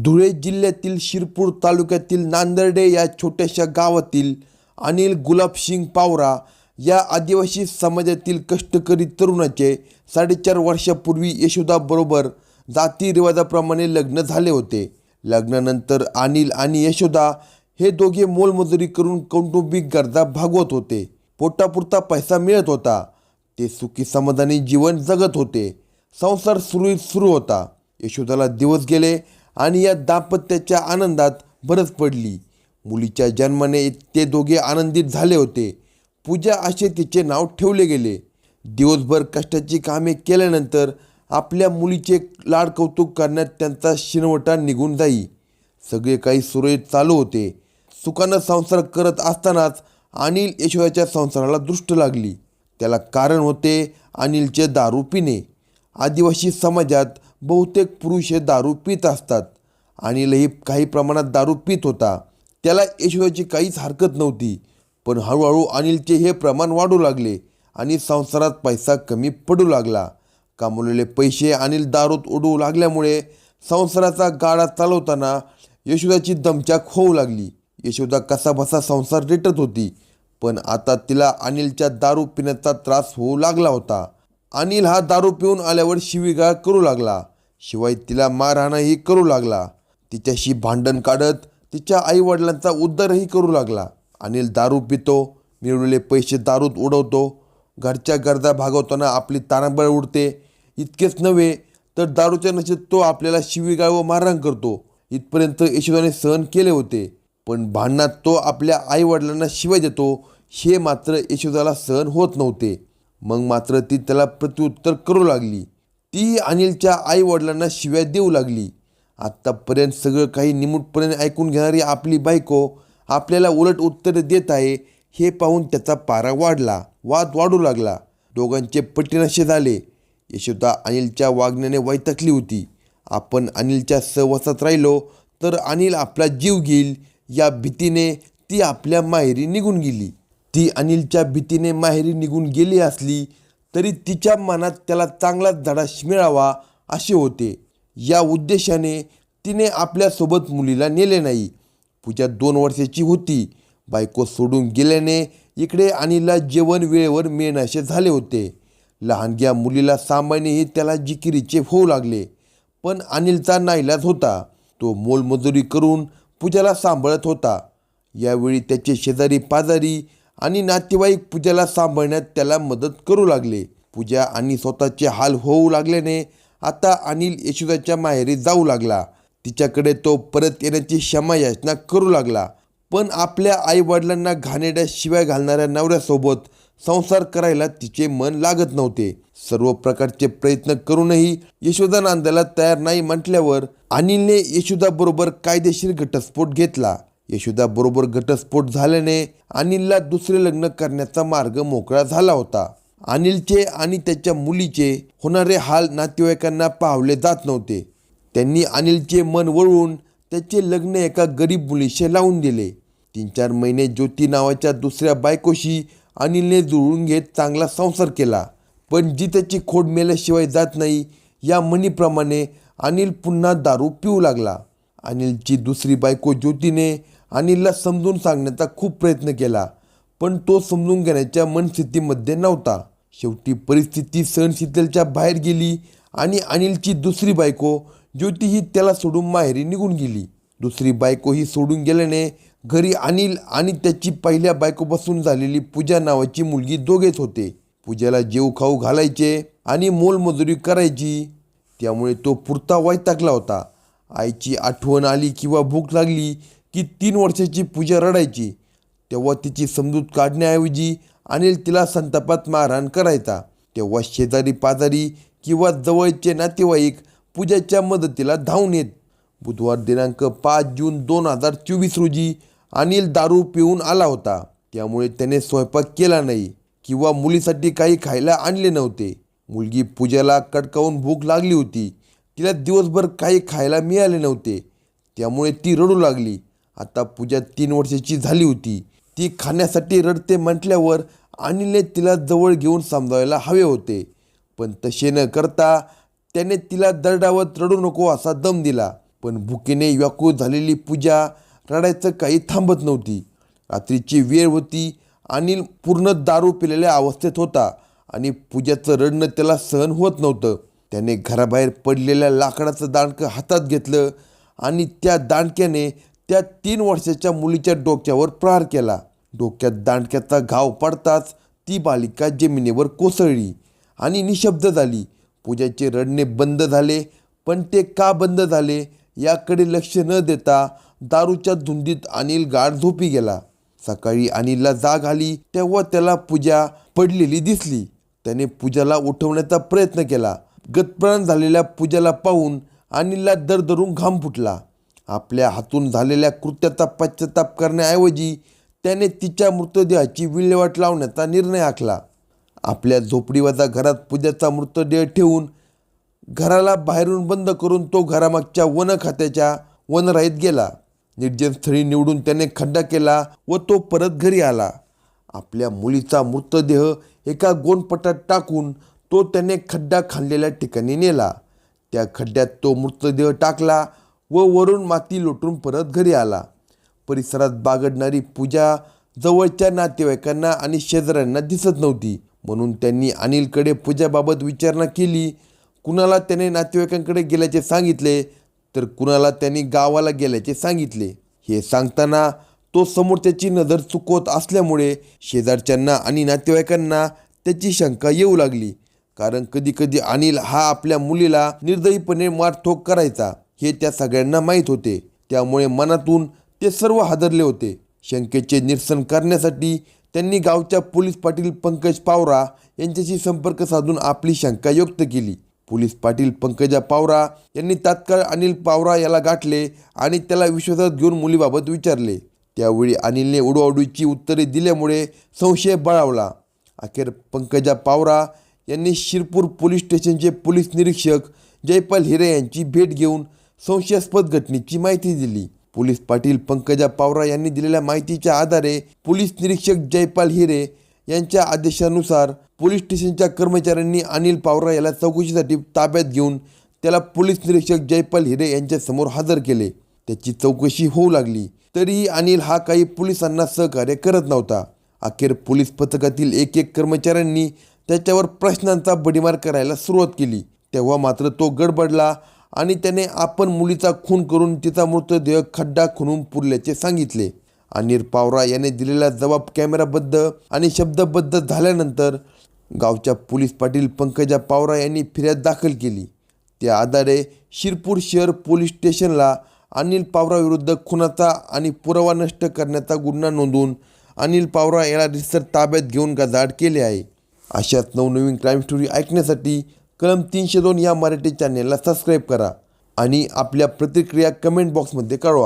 धुळे जिल्ह्यातील शिरपूर तालुक्यातील नांदर्डे या छोट्याशा गावातील अनिल गुलाबसिंग पावरा या आदिवासी समाजातील कष्टकरी तरुणाचे साडेचार वर्षापूर्वी यशोदाबरोबर जातीरिवाजाप्रमाणे लग्न झाले होते. लग्नानंतर अनिल आणि यशोदा हे दोघे मोलमजुरी करून कौटुंबिक गरजा भागवत होते. पोटापुरता पैसा मिळत होता. ते सुखी समाधानी जीवन जगत होते. संसार सुरळीत सुरू होता. यशोदाला दिवस गेले. आणि या दाम्पत्याच्या आनंदात भरच पडली. मुलीच्या जन्माने ते दोघे आनंदित झाले होते. पूजा असे तिचे नाव ठेवले गेले. दिवसभर कष्टाची कामे केल्यानंतर आपल्या मुलीचे लाड कौतुक करण्यात त्यांचा शिनवटा निघून जाई. सगळे काही सुरळीत चालू होते. सुखानं संसार करत असतानाच अनिल यशोयाच्या संसाराला दृष्ट लागली. त्याला कारण होते अनिलचे दारू पिणे. आदिवासी समाजात बहुतेक पुरुष हे दारू पित असतात. अनिलही काही प्रमाणात दारू पित होता. त्याला यशोदाची काहीच हरकत नव्हती. पण हळूहळू अनिलचे हे प्रमाण वाढू लागले आणि संसारात पैसा कमी पडू लागला. कामवलेले पैसे अनिल दारूत उडवू लागल्यामुळे संसाराचा गाडा चालवताना यशोदाची दमचाक होऊ लागली. यशोदा कसाबसा संसार रेटत होती. पण आता तिला अनिलच्या दारू पिण्याचा त्रास होऊ लागला होता. अनिल हा दारू पिऊन आल्यावर शिवीगाळ करू लागला. शिवाय तिला मारहाणही करू लागला. तिच्याशी भांडण काढत तिच्या आईवडिलांचा उद्धारही करू लागला. अनिल दारू पितो मिळवलेले पैसे दारूत उडवतो घरच्या गरजा भागवताना आपली तारांबळ उडते. इतकेच नव्हे तर दारूच्या नशेत तो आपल्याला शिवीगाळ व मारहाण करतो. इथपर्यंत यशोदाने सहन केले होते पण भांडणात तो आपल्या आईवडिलांना शिवाय देतो हे मात्र यशोदाला सहन होत नव्हते. मग मात्र ती त्याला प्रत्युत्तर करू लागली. ती अनिलच्या आईवडिलांना शिव्या देऊ लागली. आत्तापर्यंत सगळं काही निमूटपणे ऐकून घेणारी आपली बायको आपल्याला उलट उत्तर देत आहे हे पाहून त्याचा पारा वाढला वाद वाढू लागला. दोघांचे पटीनशे झाले. यशोदा अनिलच्या वागण्याने वैतकली होती. आपण अनिलच्या सहवासात राहिलो तर अनिल आपला जीव घेईल या भीतीने ती आपल्या माहेरी निघून गेली. ती अनिलच्या भीतीने माहेरी निघून गेली असली तरी तिच्या मनात त्याला चांगलाच धडा मिळावा असे होते. या उद्देशाने तिने आपल्यासोबत मुलीला नेले नाही. पूजा दोन वर्षाची होती. बायको सोडून गेल्याने इकडे अनिलला जेवण वेळेवर मिळण्याचे झाले होते. लहानग्या मुलीला सांभाळणेही त्याला जिकिरीचे होऊ लागले. पण अनिलचा नाईलाज होता. तो मोलमजुरी करून पूजाला सांभाळत होता. यावेळी त्याचे शेजारी पाजारी आणि नातेवाईक पूजाला सांभाळण्यात त्याला मदत करू लागले. पूजा आणि स्वतःचे हाल होऊ लागल्याने आता अनिल यशोदाच्या माहेरी जाऊ लागला. तिच्याकडे तो परत येण्याची क्षमा याचना करू लागला. पण आपल्या आईवडिलांना घाणेरड्या शिव्या घालणाऱ्या नवऱ्यासोबत संसार करायला तिचे मन लागत नव्हते. सर्व प्रकारचे प्रयत्न करूनही यशोदा नांदायला तयार नाही म्हटल्यावर अनिलने यशोदाबरोबर कायदेशीर घटस्फोट घेतला. यशोदाबरोबर घटस्फोट झाल्याने अनिलला दुसरे लग्न करण्याचा मार्ग मोकळा झाला होता. अनिलचे आणि त्याच्या मुलीचे होणारे हाल नातेवाईकांना पाहले जात नव्हते. त्यांनी अनिलचे मन वळवून त्याचे लग्न एका गरीब मुलीशी लावून दिले. तीन चार महिने ज्योती नावाच्या दुसऱ्या बायकोशी अनिलने जुळून घेत चांगला संसार केला. पण जी त्याची खोड मेल्याशिवाय जात नाही या म्हणीप्रमाणे अनिल पुन्हा दारू पिऊ लागला. अनिलची दुसरी बायको ज्योतीने अनिलला समजून सांगण्याचा खूप प्रयत्न केला पण तो समजून घेण्याच्या मनस्थितीमध्ये नव्हता. शेवटी परिस्थिती सहनशीतलच्या बाहेर गेली आणि अनिलची दुसरी बायको ज्योती ही त्याला सोडून माहेरी निघून गेली. दुसरी बायको ही सोडून गेल्याने घरी अनिल आणि त्याची पहिल्या बायकोपासून झालेली पूजा नावाची मुलगी दोघेच होते. पूजाला जेव खाऊ घालायचे आणि मोलमजुरी करायची. त्यामुळे तो पुरता वैतागला होता. आईची आठवण आली किंवा भूक लागली की तीन वर्षाची पूजा रडायची तेव्हा तिची समजूत काढण्याऐवजी अनिल तिला संतापात मारहाण करायचा. तेव्हा शेजारी पाजारी किंवा जवळचे नातेवाईक पूजाच्या मदतीला धावून येत. बुधवार दिनांक पाच जून दोन हजार चोवीस रोजी अनिल दारू पिऊन आला होता. त्यामुळे त्याने स्वयंपाक केला नाही किंवा मुलीसाठी काही खायला आणले नव्हते. मुलगी पूजाला कडकावून भूक लागली होती. तिला दिवसभर काही खायला मिळाले नव्हते. त्यामुळे ती रडू लागली. आता पूजा तीन वर्षाची झाली होती. ती खाण्यासाठी रडते म्हटल्यावर अनिलने तिला जवळ घेऊन समजावायला हवे होते. पण तसे न करता त्याने तिला दरडावत रडू नको असा दम दिला. पण भुकेने व्याकुळ झालेली पूजा रडायचं काही थांबत नव्हती. रात्रीची वेळ होती. अनिल पूर्ण दारू पिलेल्या अवस्थेत होता आणि पूजाचं रडणं त्याला सहन होत नव्हतं. त्याने घराबाहेर पडलेल्या लाकडाचं दांडकं हातात घेतलं आणि त्या दांडक्याने त्या तीन वर्षाच्या मुलीच्या डोक्यावर प्रहार केला. डोक्यात दांडक्याचा घाव पडताच ती बालिका जमिनीवर कोसळली आणि निशब्द झाली. पूजाचे रडणे बंद झाले पण ते का बंद झाले याकडे लक्ष न देता दारूच्या धुंदीत अनिल गाढ झोपी गेला. सकाळी अनिलला जाग आली तेव्हा त्याला पूजा पडलेली दिसली. त्याने पूजाला उठवण्याचा प्रयत्न केला. गतप्राण झालेल्या पूजाला पाहून अनिलला दरदरून घाम फुटला. आपल्या हातून झालेल्या कृत्याचा पश्चाताप करण्याऐवजी त्याने तिच्या मृतदेहाची विल्हेवाट लावण्याचा निर्णय आखला. आपल्या झोपडीवाजा घरात पूजाचा मृतदेह ठेवून घराला बाहेरून बंद करून तो घरामागच्या वन खात्याच्या वनराईत गेला. निर्जन स्थळी निवडून त्याने खड्डा केला व तो परत घरी आला. आपल्या मुलीचा मृतदेह एका गोनपटात टाकून तो त्याने खड्डा खाल्लेल्या ठिकाणी नेला. त्या खड्ड्यात तो मृतदेह टाकला व वरून माती लोटून परत घरी आला. परिसरात बागडणारी पूजा जवळच्या नातेवाईकांना आणि शेजाऱ्यांना दिसत नव्हती. म्हणून त्यांनी अनिलकडे पूजाबाबत विचारणा केली. कुणाला त्याने नातेवाईकांकडे गेल्याचे सांगितले तर कुणाला त्यांनी गावाला गेल्याचे सांगितले. हे सांगताना तो समोरच्याची नजर चुकवत असल्यामुळे शेजारच्यांना आणि नातेवाईकांना त्याची शंका येऊ लागली. कारण कधीकधी अनिल हा आपल्या मुलीला निर्दयीपणे मारठोक करायचा हे त्या सगळ्यांना माहीत होते. त्यामुळे मनातून ते सर्व हादरले होते. शंकेचे निरसन करण्यासाठी त्यांनी गावच्या पोलीस पाटील पंकज पावरा यांच्याशी संपर्क साधून आपली शंका व्यक्त केली. पोलीस पाटील पंकजा पावरा यांनी तात्काळ अनिल पावरा याला गाठले आणि त्याला विश्वासात घेऊन मुलीबाबत विचारले. त्यावेळी अनिलने उडवाउडीची उत्तरे दिल्यामुळे संशय बळावला. अखेर पंकजा पावरा यांनी शिरपूर पोलीस स्टेशनचे पोलीस निरीक्षक जयपाल हिरे यांची भेट घेऊन संशयास्पद घटनेची माहिती दिली. पोलीस पाटील पंकजा पावरा यांनी दिलेल्या माहितीच्या आधारे पोलीस निरीक्षक जयपाल हिरे यांच्या आदेशानुसार पोलीस स्टेशनच्या कर्मचाऱ्यांनी अनिल पावरा याला चौकशीसाठी ताब्यात घेऊन त्याला पोलीस निरीक्षक जयपाल हिरे यांच्यासमोर हजर केले. त्याची चौकशी होऊ लागली. तरीही अनिल हा काही पोलिसांना सहकार्य करत नव्हता. अखेर पोलीस पथकातील एक एक कर्मचाऱ्यांनी त्याच्यावर प्रश्नांचा बडीमार करायला सुरुवात केली. तेव्हा मात्र तो गडबडला आणि त्याने आपण मुलीचा खून करून तिचा मृतदेह खड्डा खुणून पुरल्याचे सांगितले. अनिल पावरा याने दिलेला जबाब कॅमेराबद्ध आणि शब्दबद्ध झाल्यानंतर गावच्या पोलीस पाटील पंकजा पावरा यांनी फिर्याद दाखल केली. त्या आधारे शिरपूर शहर पोलीस स्टेशनला अनिल पावरा विरुद्ध खुनाचा आणि पुरावा नष्ट करण्याचा गुन्हा नोंदवून अनिल पावरा याला रिसर ताब्यात घेऊन गजाड केले आहे. अशाच नवनवीन क्राईम स्टोरी ऐकण्यासाठी कलम तीनशे दोन या मराठी चॅनेलला सबस्क्राईब करा आणि आपल्या प्रतिक्रिया कमेंट बॉक्समध्ये कळवा.